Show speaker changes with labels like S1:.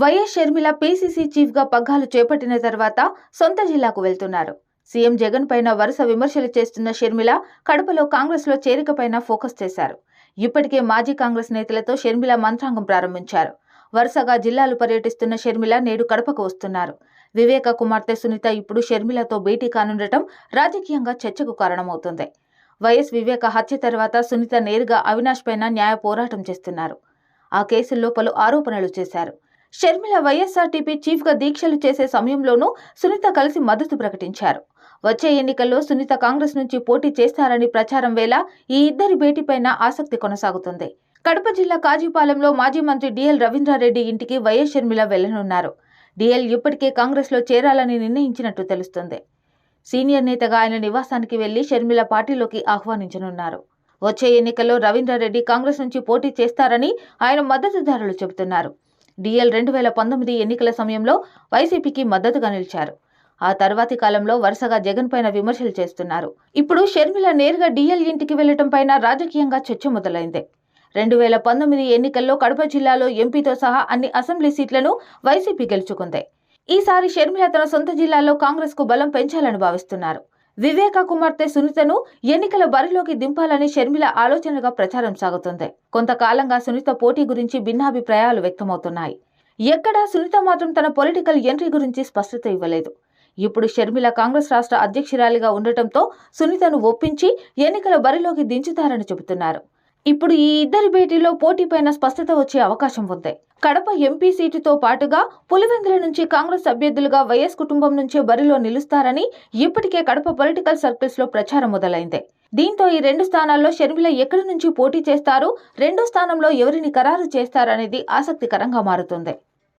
S1: YS Sharmila PCC చీఫ్గా పగ్గాలు చేపట్టిన తర్వాత సొంత జిల్లాకు వెళ్తున్నారు. సీఎం జగన్ పైన వరుస విమర్శలు చేస్తున్న షర్మిల కడపలో కాంగ్రెస్లో చేరికపైన ఫోకస్ చేశారు. ఇప్పటికే మాజీ కాంగ్రెస్ నేతలతో షర్మిల మంత్రాంగం ప్రారంభించారు. వరుసగా జిల్లాలు పర్యటిస్తున్న షర్మిల నేడు కడపకు వస్తున్నారు. వివేక కుమార్తె సునీత ఇప్పుడు షర్మిలతో భేటీ కానుండటం రాజకీయంగా చర్చకు కారణమవుతుంది. వైఎస్ వివేక హత్య తర్వాత సునీత నేరుగా అవినాష్ పైన న్యాయ పోరాటం చేస్తున్నారు. ఆ కేసుల్లో పలు ఆరోపణలు చేశారు. షర్మిల వైఎస్ఆర్టీపీ చీఫ్గా దీక్షలు చేసే సమయంలోనూ సునీత కలిసి మద్దతు ప్రకటించారు. వచ్చే ఎన్నికల్లో సునీత కాంగ్రెస్ నుంచి పోటీ చేస్తారని ప్రచారం వేళ ఈ ఇద్దరి భేటీపైన ఆసక్తి కొనసాగుతుంది. కడప జిల్లా కాజీపాలెంలో మాజీ మంత్రి డిఎల్ రవీంద్రారెడ్డి ఇంటికి వైఎస్ షర్మిల వెళ్ళనున్నారు. డిఎల్ ఇప్పటికే కాంగ్రెస్లో చేరాలని నిర్ణయించినట్టు తెలుస్తుంది. సీనియర్ నేతగా ఆయన నివాసానికి వెళ్ళి షర్మిల పార్టీలోకి ఆహ్వానించనున్నారు. వచ్చే ఎన్నికల్లో రవీంద్రారెడ్డి కాంగ్రెస్ నుంచి పోటీ చేస్తారని ఆయన మద్దతుదారులు చెబుతున్నారు. డిఎల్ రెండు వేల పంతొమ్మిది ఎన్నికల సమయంలో వైసీపీకి మద్దతుగా నిలిచారు. ఆ తర్వాతి కాలంలో వరుసగా జగన్ పైన విమర్శలు చేస్తున్నారు. ఇప్పుడు షర్మిల నేరుగా డిఎల్ ఇంటికి వెళ్ళటం పైన రాజకీయంగా చర్చ మొదలైంది. రెండు వేల పంతొమ్మిది ఎన్నికల్లో కడప జిల్లాలో ఎంపీతో సహా అన్ని అసెంబ్లీ సీట్లను వైసీపీ గెలుచుకుంది. ఈసారి షర్మిల తన సొంత జిల్లాలో కాంగ్రెస్కు బలం పెంచాలని భావిస్తున్నారు. వివేక కుమార్తె సునీతను ఎన్నికల బరిలోకి దింపాలని షర్మిల ఆలోచనగా ప్రచారం సాగుతుంది. కొంతకాలంగా సునీత పోటీ గురించి భిన్నాభిప్రాయాలు వ్యక్తమవుతున్నాయి. ఎక్కడా సునీత మాత్రం తన పొలిటికల్ ఎంట్రీ గురించి స్పష్టత ఇవ్వలేదు. ఇప్పుడు షర్మిల కాంగ్రెస్ రాష్ట్ర అధ్యక్షురాలిగా ఉండటంతో సునీతను ఒప్పించి ఎన్నికల బరిలోకి దించుతారని చెబుతున్నారు. ఇప్పుడు ఈ ఇద్దరి భేటీలో పోటీపైన స్పష్టత వచ్చే అవకాశం ఉంది. కడప ఎంపీ సీటుతో పాటుగా పులివెందుల నుంచి కాంగ్రెస్ అభ్యర్థులుగా వైఎస్ కుటుంబం నుంచే బరిలో నిలుస్తారని ఇప్పటికే కడప పొలిటికల్ సర్కిల్స్లో ప్రచారం మొదలైంది. దీంతో ఈ రెండు స్థానాల్లో షర్మిల ఎక్కడి నుంచి పోటీ చేస్తారు రెండో స్థానంలో ఎవరిని ఖరారు చేస్తారనేది ఆసక్తికరంగా మారుతుంది.